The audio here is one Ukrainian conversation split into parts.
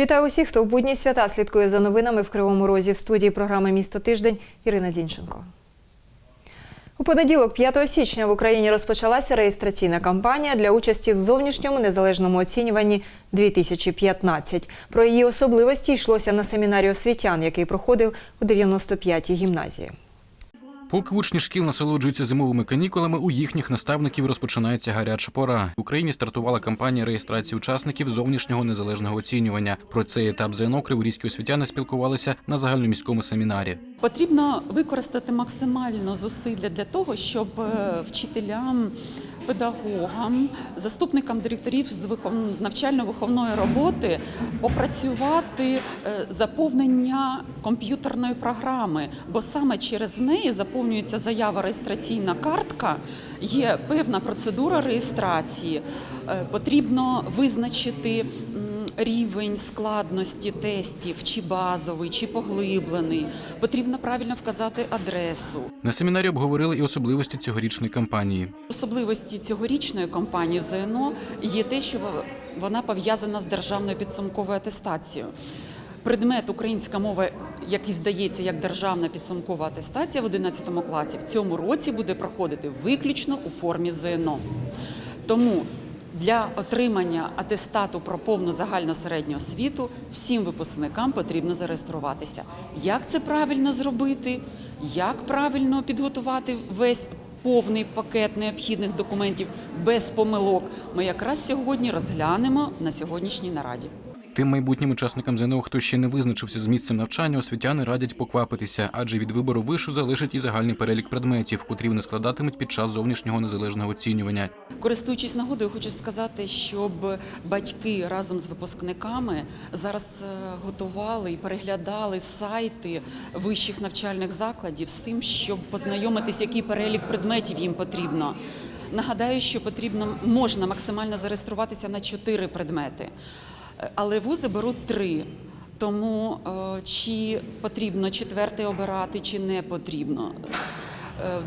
Вітаю усіх, хто в будні свята слідкує за новинами в Кривому Розі в студії програми Місто тиждень Ірина Зінченко. У понеділок, 5 січня, в Україні розпочалася реєстраційна кампанія для участі в зовнішньому незалежному оцінюванні 2015. Про її особливості йшлося на семінарі освітян, який проходив у 95-й гімназії. Поки учні шкіл насолоджуються зимовими канікулами, у їхніх наставників розпочинається гаряча пора. В Україні стартувала кампанія реєстрації учасників зовнішнього незалежного оцінювання. Про цей етап ЗНО криворізькі освітяни спілкувалися на загальноміському семінарі. Потрібно використати максимально зусилля для того, щоб е, вчителям, педагогам, заступникам директорів з вихов- з навчально-виховної роботи опрацювати е, заповнення комп'ютерної програми, бо саме через неї заповнюється заява реєстраційна картка, є певна процедура реєстрації. Е, Потрібно визначити. Рівень складності тестів, чи базовий, чи поглиблений. Потрібно правильно вказати адресу. На семінарі обговорили і особливості цьогорічної кампанії. Особливості цьогорічної кампанії ЗНО є те, що вона пов'язана з державною підсумковою атестацією. Предмет українська мова, який здається як державна підсумкова атестація в 11 класі, в цьому році буде проходити виключно у формі ЗНО. Тому для отримання атестату про повну загальну середню освіту всім випускникам потрібно зареєструватися. Як це правильно зробити? Як правильно підготувати весь повний пакет необхідних документів без помилок? Ми якраз сьогодні розглянемо на сьогоднішній нараді. Тим майбутнім учасникам ЗНО, хто ще не визначився з місцем навчання, освітяни радять поквапитися, адже від вибору вишу залежить і загальний перелік предметів, котрі вони складатимуть під час зовнішнього незалежного оцінювання. Користуючись нагодою, хочу сказати, щоб батьки разом з випускниками зараз е, готували і переглядали сайти вищих навчальних закладів з тим, щоб познайомитись, який перелік предметів їм потрібно. Нагадаю, що потрібно можна максимально зареєструватися на чотири предмети, але вузи беруть три. Тому е, чи потрібно четвертий обирати, чи не потрібно. Е,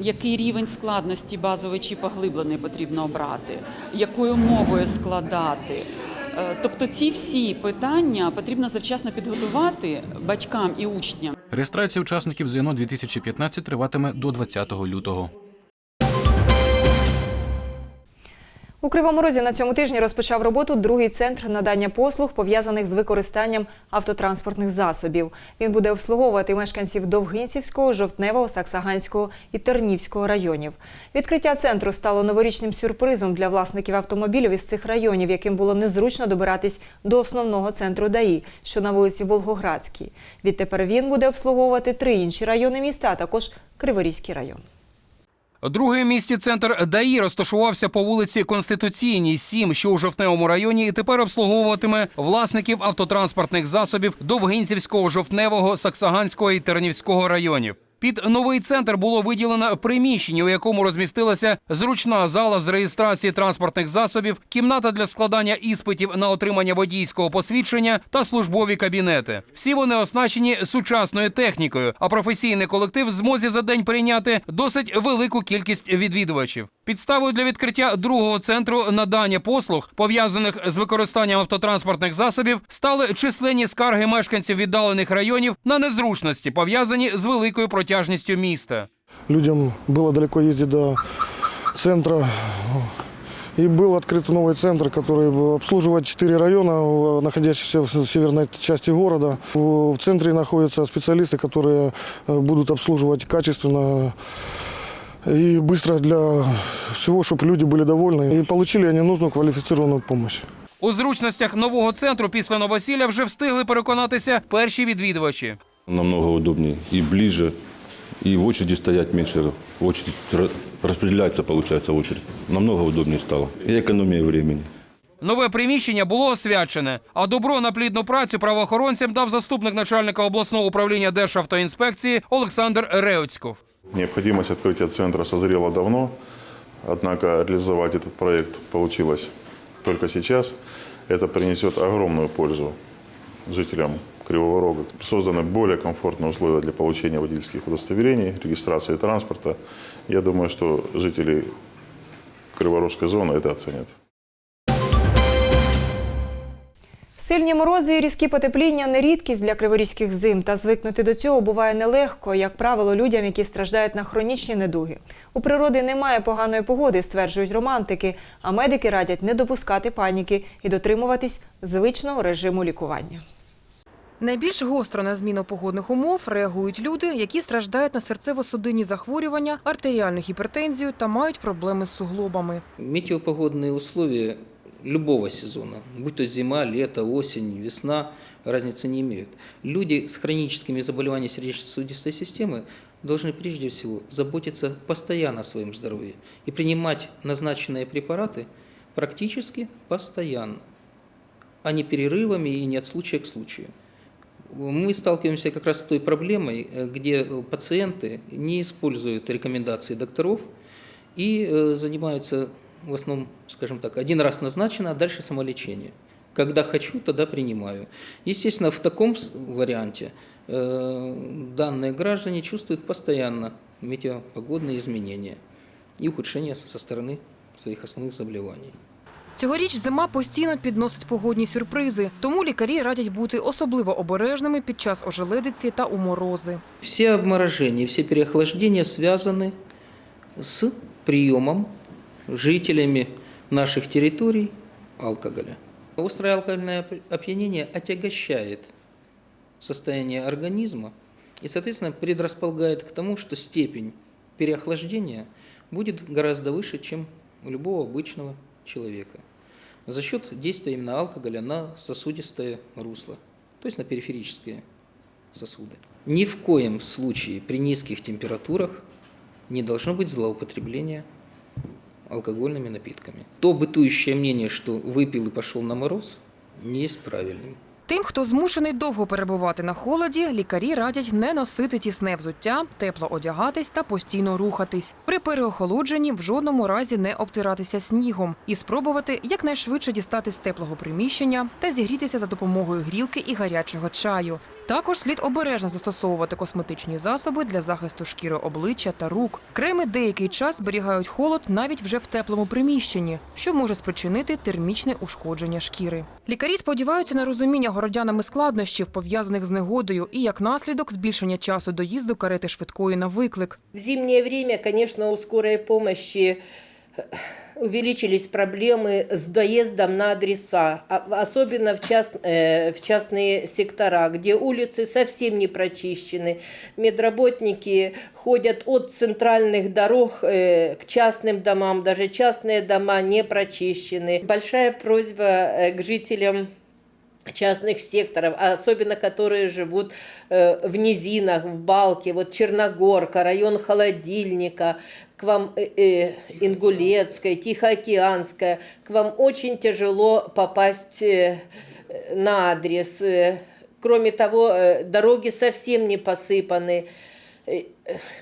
Який рівень складності базовий чи поглиблений потрібно обрати, якою мовою складати. Е, Тобто ці всі питання потрібно завчасно підготувати батькам і учням. Реєстрація учасників ЗНО 2015 триватиме до 20 лютого. У Кривому Розі на цьому тижні розпочав роботу другий центр надання послуг, пов'язаних з використанням автотранспортних засобів. Він буде обслуговувати мешканців Довгинцівського, Жовтневого, Саксаганського і Тернівського районів. Відкриття центру стало новорічним сюрпризом для власників автомобілів із цих районів, яким було незручно добиратись до основного центру ДАІ, що на вулиці Волгоградській. Відтепер він буде обслуговувати три інші райони міста, а також Криворізький район. Другий місті центр ДАІ розташувався по вулиці Конституційній, 7, що у Жовтневому районі, і тепер обслуговуватиме власників автотранспортних засобів Довгинцівського, Жовтневого, Саксаганського і Тернівського районів. Під новий центр було виділено приміщення, у якому розмістилася зручна зала з реєстрації транспортних засобів, кімната для складання іспитів на отримання водійського посвідчення та службові кабінети. Всі вони оснащені сучасною технікою, а професійний колектив в змозі за день прийняти досить велику кількість відвідувачів. Підставою для відкриття другого центру надання послуг, пов'язаних з використанням автотранспортних засобів, стали численні скарги мешканців віддалених районів на незручності, пов'язані з великою протяжністю міста. Людям было далеко ездить до центра. И был открыт новый центр, который будет обслуживать четыре района, э, находящиеся в северной части города. В в центре находятся специалисты, которые э, будут обслуживать качественно и быстро для всего, чтобы люди были довольны и получили они нужную квалифицированную помощь. У зручностях нового центру після новосілля вже встигли переконатися перші відвідувачі. намного удобнее и ближе, и в очереди стоять меньше, в очередь ра- распределяется, получается, очередь. Намного удобнее стало. И экономия времени. Нове приміщення було освячене, а добро на плідну працю правоохоронцям дав заступник начальника обласного управління Державтоінспекції Олександр Реоцьков. Необходимость открытия центра созрела давно, однако реализовать этот проект получилось только сейчас. Это принесет огромную пользу жителям Кривого Рога. Созданы более комфортные условия для получения водительских удостоверений, регистрации транспорта. Я думаю, что жители Криворожской зоны это оценят. Сильні морози і різкі потепління не рідкість для криворізьких зим, та звикнути до цього буває нелегко, як правило, людям, які страждають на хронічні недуги. У природи немає поганої погоди, стверджують романтики, а медики радять не допускати паніки і дотримуватись звичного режиму лікування. Найбільш гостро на зміну погодних умов реагують люди, які страждають на серцево-судинні захворювання, артеріальну гіпертензію та мають проблеми з суглобами. Метеопогодные условия любого сезона, будь то зима, лето, осень, весна, разницы не имеют. Люди с хроническими заболеваниями сердечно-сосудистой системы должны прежде всего заботиться постоянно о своем здоровье и принимать назначенные препараты практически постоянно, а не перерывами и не от случая к случаю. Мы сталкиваемся как раз с той проблемой, э, где э, пациенты не используют рекомендации докторов и э, занимаются в основном, скажем так, один раз назначено, а дальше самолечение. Когда хочу, тогда принимаю. Естественно, в таком варианте данные граждане чувствуют постоянно метеопогодные изменения и ухудшения со стороны своих основных заболеваний. Цьогоріч зима постійно підносить погодні сюрпризи, тому лікарі радять бути особливо обережними під час ожеледиці та у морози. Все обморожения, все переохлаждения связаны с приемом жителями наших территорий алкоголя. Острое алкогольное оп- опьянение отягощает состояние организма и, соответственно, предрасполагает к тому, что степень переохлаждения будет гораздо выше, чем у любого обычного человека. За счет действия именно алкоголя на сосудистое русло, то есть на периферические сосуды. Ни в коем случае при низких температурах не должно быть злоупотребления алкогольными напитками. То бытующее мнение, что выпил и пошел на мороз, не есть правильным. Тим, хто змушений довго перебувати на холоді, лікарі радять не носити тісне взуття, тепло одягатись та постійно рухатись. При переохолодженні в жодному разі не обтиратися снігом і спробувати якнайшвидше дістати з теплого приміщення та зігрітися за допомогою грілки і гарячого чаю. Також слід обережно застосовувати косметичні засоби для захисту шкіри обличчя та рук. Креми деякий час зберігають холод навіть вже в теплому приміщенні, що може спричинити термічне ушкодження шкіри. Лікарі сподіваються на розуміння городянами складнощів, пов'язаних з негодою, і як наслідок збільшення часу доїзду карети швидкої на виклик. В зимнее время, конечно, у скорой помощи э, увеличились проблемы с доездом на адреса, а- особенно в, част- э, в частные сектора, где улицы совсем не прочищены. Медработники ходят от центральных дорог э, к частным домам, даже частные дома не прочищены. Большая просьба э, к жителям частных секторов, особенно которые живут в низинах, в Балке, вот Черногорка, район Холодильника, к вам э, э, Ингулецкая, Тихоокеанская, к вам очень тяжело попасть э, на адрес. Э, Кроме того, э, дороги совсем не посыпаны. Э,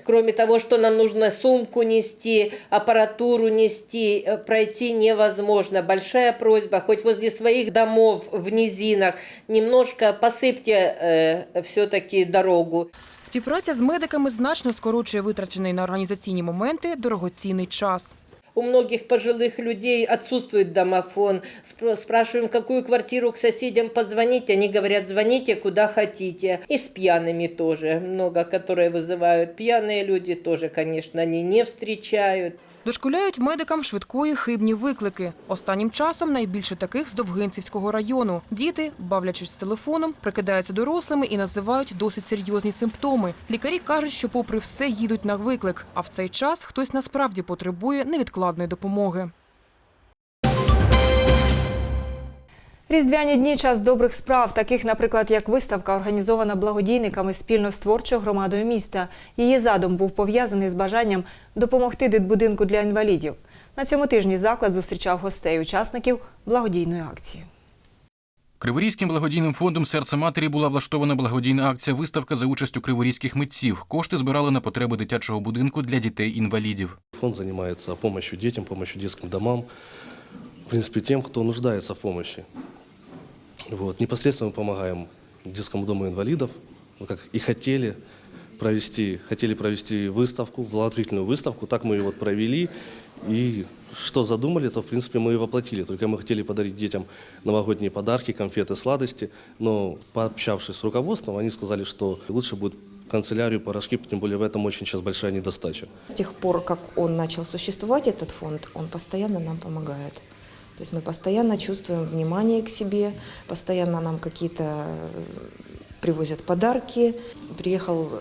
Кроме того, что нам нужно сумку нести, аппаратуру нести, э, пройти невозможно. Большая просьба, хоть возле своих домов в низинах, немножко посыпьте э, все-таки дорогу. Співпраця з медиками значно скорочує витрачений на організаційні моменти дорогоцінний час У многих пожилых людей отсутствует домофон. Спр- Спрашиваем, какую квартиру к соседям позвонить. Они говорят, звоните куда хотите. И с пьяными тоже. Много, которые вызывают. Пьяные люди тоже, конечно, они не встречают. Дошкуляють медикам швидкої хибні виклики. Останнім часом найбільше таких з Довгинцівського району. Діти, бавлячись з телефоном, прикидаються дорослими і називають досить серйозні симптоми. Лікарі кажуть, що попри все їдуть на виклик, а в цей час хтось насправді потребує невідкладної допомоги. Різдвяні дні час добрих справ, таких, наприклад, як виставка, організована благодійниками спільно з творчою громадою міста. Її задум був пов'язаний з бажанням допомогти дитбудинку для інвалідів. На цьому тижні заклад зустрічав гостей учасників благодійної акції. Криворізьким благодійним фондом Серце матері була влаштована благодійна акція виставка за участю криворізьких митців. Кошти збирали на потреби дитячого будинку для дітей-інвалідів. Фонд занимается помощью детям, помощью детским домам, в принципе, тем, кто нуждается в помощи. Вот. Непосредственно мы помогаем детскому дому инвалидов, ну, как и хотели провести, хотели провести выставку, благотворительную выставку. Так мы ее вот провели. И что задумали, то, в принципе, мы и воплотили. Только мы хотели подарить детям новогодние подарки, конфеты, сладости. Но, пообщавшись с руководством, они сказали, что лучше будет канцелярию, порошки, тем более в этом очень сейчас большая недостача. С тех пор, как он начал существовать, этот фонд, он постоянно нам помогает. То есть мы постоянно чувствуем внимание к себе, постоянно нам какие-то э, привозят подарки. Приехал, э,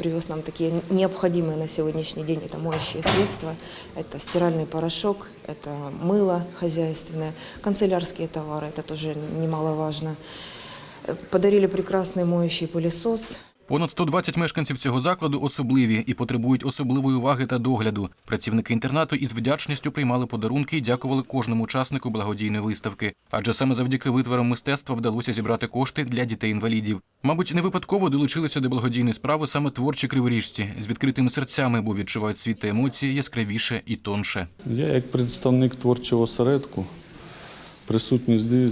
привез нам такие необходимые на сегодняшний день, это моющие средства, это стиральный порошок, это мыло хозяйственное, канцелярские товары, это тоже немаловажно. Э, Подарили прекрасный моющий пылесос, Понад 120 мешканців цього закладу особливі і потребують особливої уваги та догляду. Працівники інтернату із вдячністю приймали подарунки і дякували кожному учаснику благодійної виставки. Адже саме завдяки витворам мистецтва вдалося зібрати кошти для дітей-інвалідів. Мабуть, не випадково долучилися до благодійної справи саме творчі криворіжці з відкритими серцями, бо відчувають світ та емоції яскравіше і тонше. Я як представник творчого осередку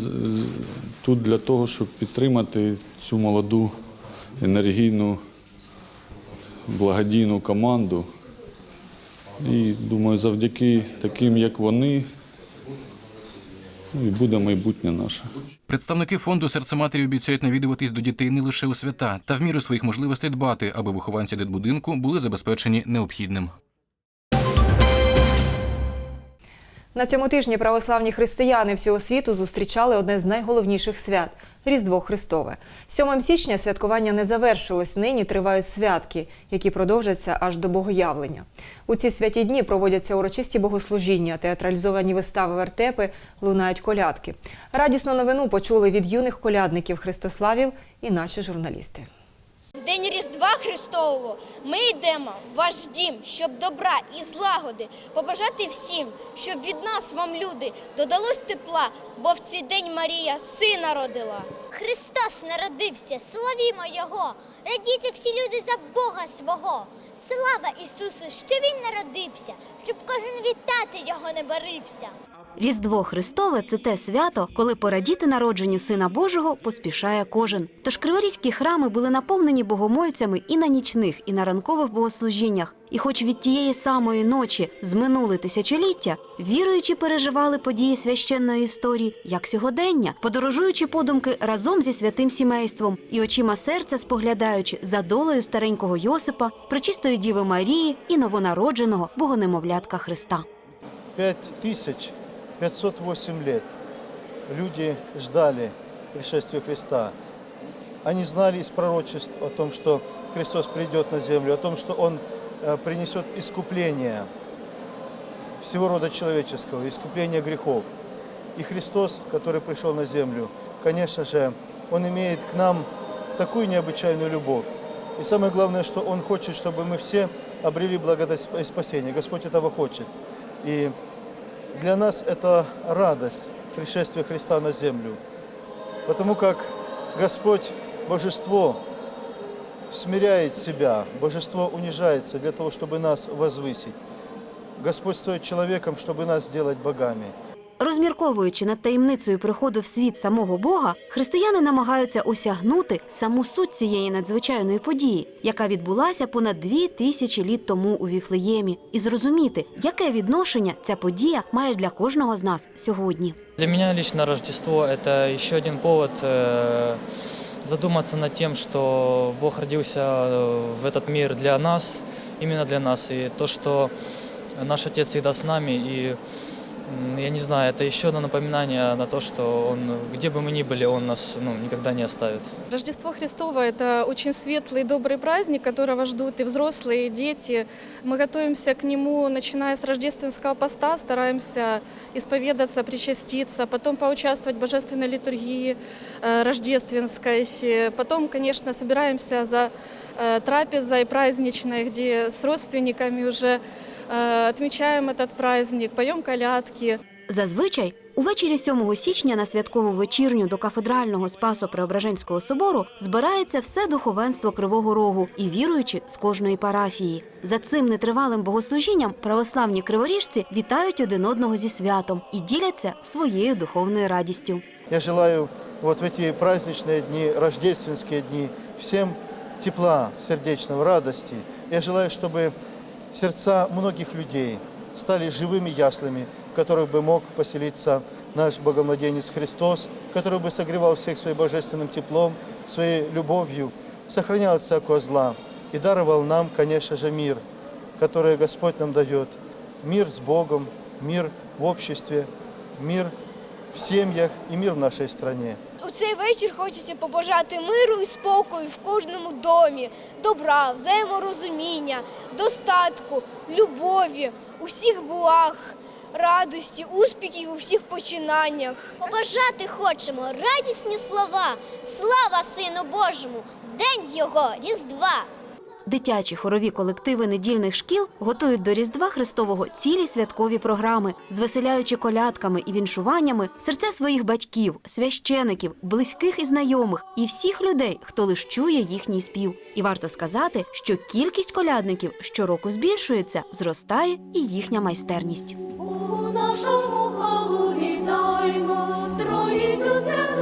з- тут для того, щоб підтримати цю молоду, енергійну, благодійну команду. І думаю, завдяки таким, як вони, ну, і буде майбутнє наше. Представники фонду серце матері обіцяють навідуватись до дітей не лише у свята, та в міру своїх можливостей дбати, аби вихованці дитбудинку були забезпечені необхідним. На цьому тижні православні християни всього світу зустрічали одне з найголовніших свят Різдво Христове. 7 січня святкування не завершилось. Нині тривають святки, які продовжаться аж до Богоявлення. У ці святі дні проводяться урочисті богослужіння, театралізовані вистави вертепи, лунають колядки. Радісну новину почули від юних колядників Христославів і наші журналісти. В день Різдва Христового ми йдемо в ваш дім, щоб добра і злагоди побажати всім, щоб від нас вам, люди, додалось тепла, бо в цей день Марія сина родила. Христос народився, славімо Його, радійте всі люди за Бога свого. Слава Ісусу, що Він народився, щоб кожен вітати Його не барився. Різдво Христове це те свято, коли порадіти народженню Сина Божого поспішає кожен. Тож криворізькі храми були наповнені богомольцями і на нічних, і на ранкових богослужіннях. І хоч від тієї самої ночі зминули тисячоліття, віруючі переживали події священної історії як сьогодення, подорожуючи подумки разом зі святим сімейством і очима серця споглядаючи за долею старенького Йосипа, пречистої Діви Марії і новонародженого богонемовлятка Христа. 5508 лет люди ждали пришествия Христа. Они знали из пророчеств о том, что Христос придет на землю, о том, что Он э, принесет искупление всего рода человеческого, искупление грехов. И Христос, который пришел на землю, конечно же, Он имеет к нам такую необычайную любовь. И самое главное, что Он хочет, чтобы мы все обрели благодать и спасение. Господь этого хочет. И для нас это радость пришествия Христа на землю. Потому как Господь, Божество, смиряет себя, Божество унижается для того, чтобы нас возвысить. Господь стоит человеком, чтобы нас сделать богами. Розмірковуючи над таємницею приходу в світ самого Бога, християни намагаються осягнути саму суть цієї надзвичайної події, яка відбулася понад дві тисячі літ тому у Віфлеємі, і зрозуміти, яке відношення ця подія має для кожного з нас сьогодні. Для меня лично Рождество – это еще один повод э, задуматься над тем, что Бог родился э, в этот мир для нас, именно для нас, и то, что наш Отец всегда с нами, и м, я не знаю, это еще одно напоминание на то, что Он, где бы мы ни были, Он нас ну, никогда не оставит. Рождество Христово – это очень светлый, добрый праздник, которого ждут и взрослые, и дети. Мы готовимся к нему, начиная с рождественского поста, стараемся исповедаться, причаститься, потом поучаствовать в божественной литургии э, рождественской. Потом, конечно, собираемся за э, трапезой праздничной, где с родственниками уже э, отмечаем этот праздник, поем колядки. Зазвичай увечері 7 січня на святкову вечірню до кафедрального Спасо-Преображенського собору збирається все духовенство Кривого Рогу і віруючі з кожної парафії. За цим нетривалим богослужінням православні криворіжці вітають один одного зі святом і діляться своєю духовною радістю. Я желаю вот в эти праздничные дни, рождественские дни, всем тепла сердечного, радости. Я желаю, чтобы сердца многих людей стали живыми яслями, в которых бы мог поселиться наш Богомладенец Христос, который бы согревал всех своим божественным теплом, своей любовью, сохранял от всякого зла и даровал нам, конечно же, мир, который Господь нам дает. Мир с Богом, мир в обществе, мир в семьях и мир в нашей стране. У цей вечір хочеться побажати миру і спокою в кожному домі, добра, взаєморозуміння, достатку, любові, усіх благ, радості, успіхів у всіх починаннях. Побажати хочемо радісні слова. Слава Сину Божому! В день його Різдва! Дитячі хорові колективи недільних шкіл готують до Різдва Христового цілі святкові програми, звеселяючи колядками і віншуваннями серця своїх батьків, священиків, близьких і знайомих і всіх людей, хто лиш чує їхній спів. І варто сказати, що кількість колядників щороку збільшується, зростає і їхня майстерність. У нашому халу вітаємо, Троїцю святую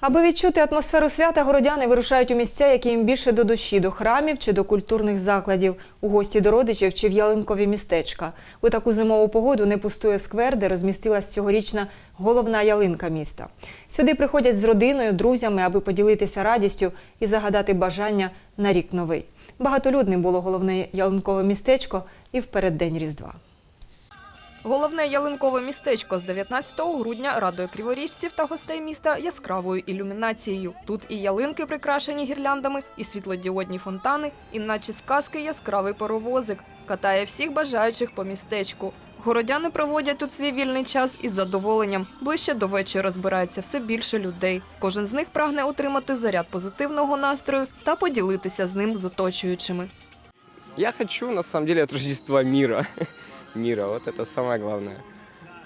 Аби відчути атмосферу свята, городяни вирушають у місця, які їм більше до душі, до храмів чи до культурних закладів, у гості до родичів чи в ялинкові містечка. У таку зимову погоду не пустує сквер, де розмістилась цьогорічна головна ялинка міста. Сюди приходять з родиною, друзями, аби поділитися радістю і загадати бажання на рік новий. Багатолюдним було головне ялинкове містечко і в переддень Різдва. Головне ялинкове містечко з 19 грудня радує криворіжців та гостей міста яскравою ілюмінацією. Тут і ялинки прикрашені гірляндами, і світлодіодні фонтани, і наче сказки яскравий паровозик. Катає всіх бажаючих по містечку. Городяни проводять тут свій вільний час із задоволенням. Ближче до вечора збирається все більше людей. Кожен з них прагне отримати заряд позитивного настрою та поділитися з ним з оточуючими. Я хочу, на самом деле, от Рождества мира. мира, вот это самое главное.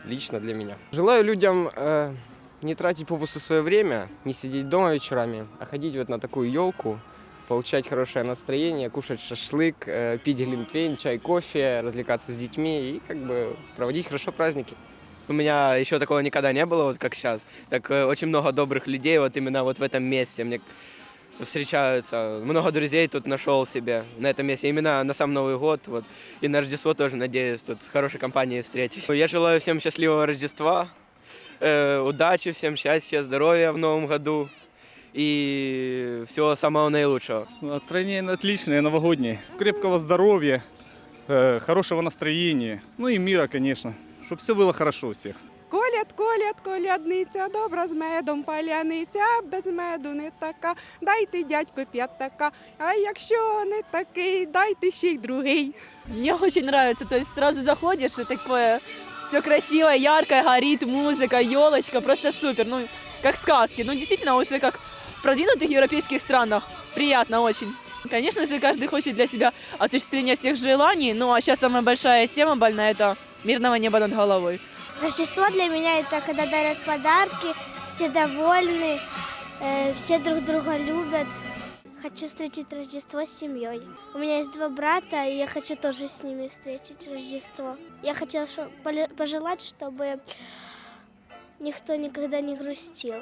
Лично для меня. Желаю людям э, не тратить попусту свое время, не сидеть дома вечерами, а ходить вот на такую елку, получать хорошее настроение, кушать шашлык, э, пить глинтвейн, чай, кофе, развлекаться с детьми и как бы проводить хорошо праздники. У меня еще такого никогда не было, вот как сейчас. Так э, очень много добрых людей вот именно вот в этом месте. Мне встречаются. Много друзей тут нашел себе на этом месте. Именно на сам Новый год. Вот. И на Рождество тоже надеюсь тут с хорошей компанией встретить. Я желаю всем счастливого Рождества, э, удачи, всем счастья, здоровья в новом году и всего самого наилучшего. Настроение отличное, новогоднее. Крепкого здоровья, э, хорошего настроения. Ну и мира, конечно. Чтобы все было хорошо у всех. Коляд, коляд, колядниця, добра з медом паляниця, без меду не така, дайте дядько п'ятака, а якщо не такий, дайте ще й другий. Мне очень нравится, то есть сразу заходишь и такое все красивое, яркое, горит музыка, елочка, просто супер, ну как сказки, ну действительно уже как в продвинутых европейских странах, приятно очень. Конечно же, каждый хочет для себя осуществления всех желаний, ну а сейчас самая большая тема больная – это мирного неба над головой. Рождество для меня это когда дарят подарки, все довольны, э, все друг друга любят. Хочу встретить Рождество с семьей. У меня есть два брата, и я хочу тоже с ними встретить Рождество. Я хотела шо- поле- пожелать, чтобы никто никогда не грустил.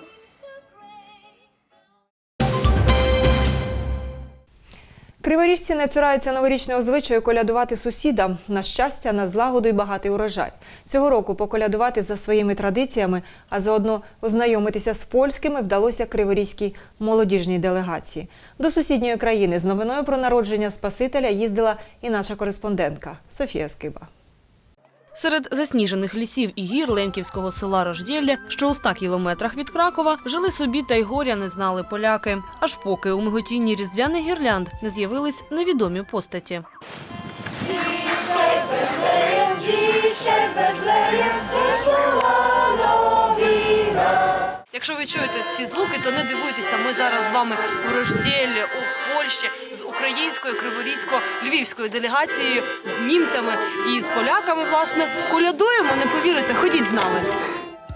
Криворіжці не цураються новорічного звичаю колядувати сусідам на щастя, на злагоду і багатий урожай. Цього року поколядувати за своїми традиціями, а заодно ознайомитися з польськими вдалося криворізькій молодіжній делегації. До сусідньої країни з новиною про народження Спасителя їздила і наша кореспондентка Софія Скиба. Серед засніжених лісів і гір Ленківського села Рождєлля, що у 100 кілометрах від Кракова, жили собі та й горя не знали поляки. Аж поки у миготінні різдвяних гірлянд не з'явились невідомі постаті. Dzisiaj Betlejem wesoła nowina. Якщо ви чуєте ці звуки, то не дивуйтеся. Ми зараз з вами в Рождєлі у Польщі з українською, криворізько-львівською делегацією, з німцями і з поляками. Власне, колядуємо. Не повірите, ходіть з нами.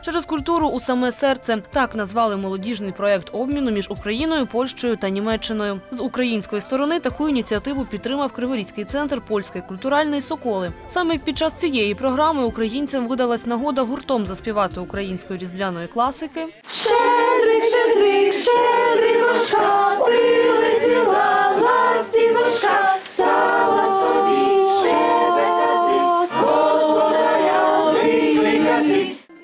Через культуру у саме серце так назвали молодіжний проект обміну між Україною, Польщею та Німеччиною. З української сторони таку ініціативу підтримав Криворізький центр польської культуральної соколи. Саме під час цієї програми українцям видалась нагода гуртом заспівати української різдвяної класики. Щедрик, щедрик, щедрівочка, прилетіла ластівочка, стала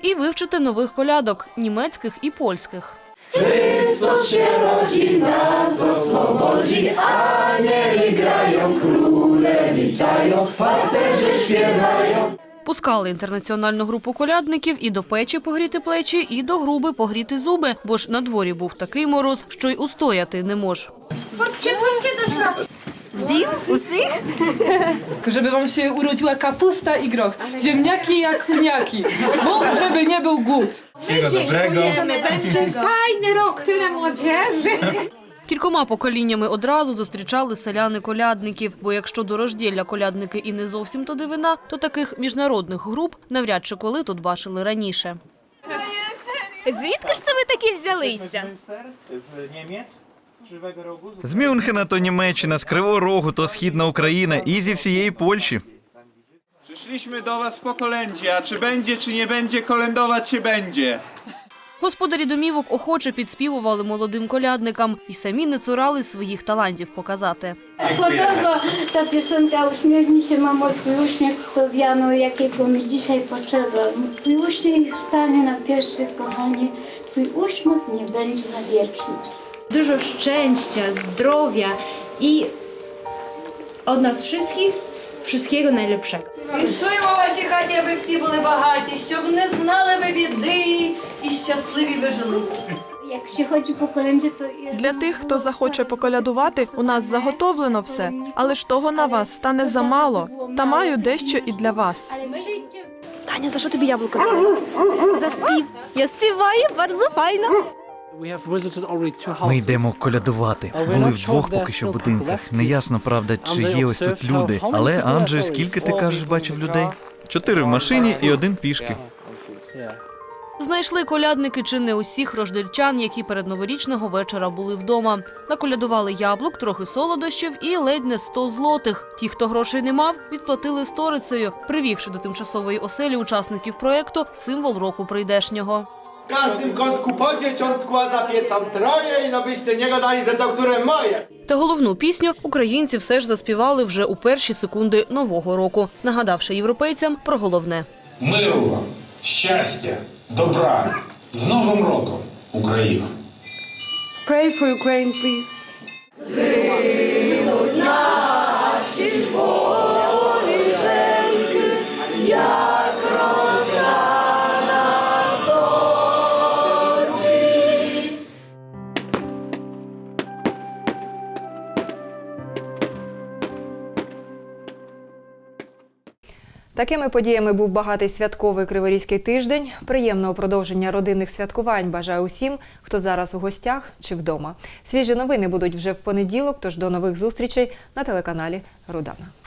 І вивчити нових колядок німецьких і польських. Христос się rodzi, nas oswobodzi, anieli grają, króle witają, pasterze śpiewają. Пускали інтернаціональну групу колядників і до печі погріти плечі, і до груби погріти зуби, бо ж на дворі був такий мороз, що й устояти не мож. Chodźcie, chodźcie do. Дім усіх? Żeby wam się urodziła kapusta i groch. Ziemniaki jak chuniaki. Bo żeby nie był głód. Będzie fajny rok, tyle młodzieży. Кількома поколіннями одразу зустрічали селяни колядників. Бо якщо до рожділля колядники і не зовсім то дивина, то таких міжнародних груп навряд чи коли тут бачили раніше. Звідки ж це ви такі взялися? З Мюнхена то Німеччина, з Кривого Рогу то Східна Україна і зі всієї Польщі. Przyszliśmy do was po kolędzie, a czy będzie, czy nie będzie, kolędować się będzie. Господарі домівок охоче підспівували молодим колядникам і самі не цурали своїх талантів показати. Podoba ta piosenka Uśmiechnij się mamo, twój uśmiech to wiano, jakiego mi dzisiaj potrzeba. Twój uśmiech stanie na pierwszy, kochanie, twój uśmiech nie będzie na wiecznie. Dużo szczęścia, zdrowia i od nas wszystkich wszystkiego najlepszego. Віншуємо ваші хаті, аби всі були багаті, щоб не знали ви біди і щасливі ви жили. Jak się chodzi po. Для тих, хто захоче поколядувати, у нас заготовлено все, але ж того на вас стане замало. Та маю дещо і для вас. Таня, за що тобі яблуко? За спів. Я співаю, дуже файно. Ми йдемо колядувати. Були вдвох поки що в будинках. Неясно, правда, чи є ось тут люди. Але Анджей, скільки ти кажеш, бачив людей? Чотири в машині і один пішки. Знайшли колядники чи не усіх рождельчан, які перед новорічного вечора були вдома. Наколядували яблук, трохи солодощів і ледь не 100 злотих. Ті, хто грошей не мав, відплатили сторицею, привівши до тимчасової оселі учасників проекту символ року прийдешнього. W każdym kątku po dzieciątku, a zapiecam troje i no byście nie gadali, że to które moje. Та головну пісню українці все ж заспівали вже у перші секунди нового року, нагадавши європейцям про головне. Миру вам, щастя, добра. З Новим роком, Україна! Pray for Ukraine, please. Наші Такими подіями був багатий святковий Криворізький тиждень. Приємного продовження родинних святкувань бажаю усім, хто зараз у гостях чи вдома. Свіжі новини будуть вже в понеділок, тож до нових зустрічей на телеканалі Рудана.